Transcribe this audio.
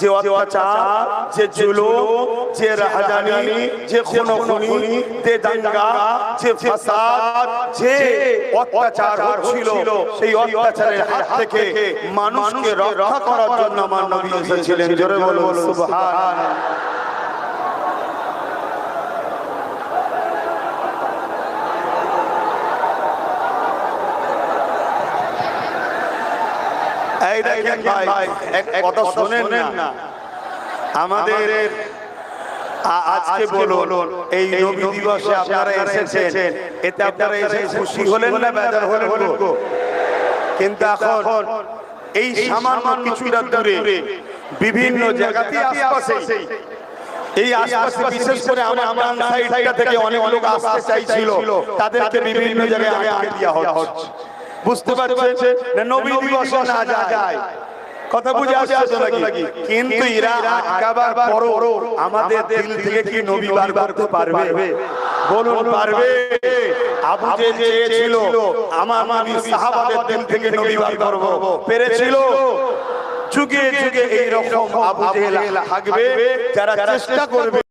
যে অত্যাচার, যে জুলো যে রাহাজানি, যে খুনোখুনি, যে দাঙ্গা, যে ফাসাদ, যে অত্যাচার হচ্ছিল, সেই অত্যাচারের হাত থেকে মানুষকে রক্ষা করার জন্য আমার নবী এসেছিলেন। জোরে বলুন সুবহান এই দেখেন ভাই এক কথা শুনেন না। আমাদের আজকে বলুন এই নবী দিবসে আপনারা এসেছেন। এতে আপনারা এসে খুশি হলেন না বেজার হলেন কিন্তু এখন এই সামান্য কিছুটা দূরে বিভিন্ন জায়গাতে আশপাশে এই আশপাশে বিশেষ করে আমার আমার সাইডটা থেকে অনেক লোক আসতে চাইছিল। তাদেরকে বিভিন্ন জায়গায় আটকে দেওয়া হচ্ছে। বুঝতে পারছেন নবী দিবসে না যায়। কথা বুঝে আসছে তো নাকি? কিন্তু এরা আটকাবার পরও আমাদের দিল থেকে কি নবী বার করতে পারবে। বলুন পারবে। আবু যে চেয়েছিল আমার নবী সাহাবাদের দিল থেকে নবী বার করব। পেরেছিল? যুগে যুগে এই রকম আবু জেহেল থাকবে যারা চেষ্টা করবে।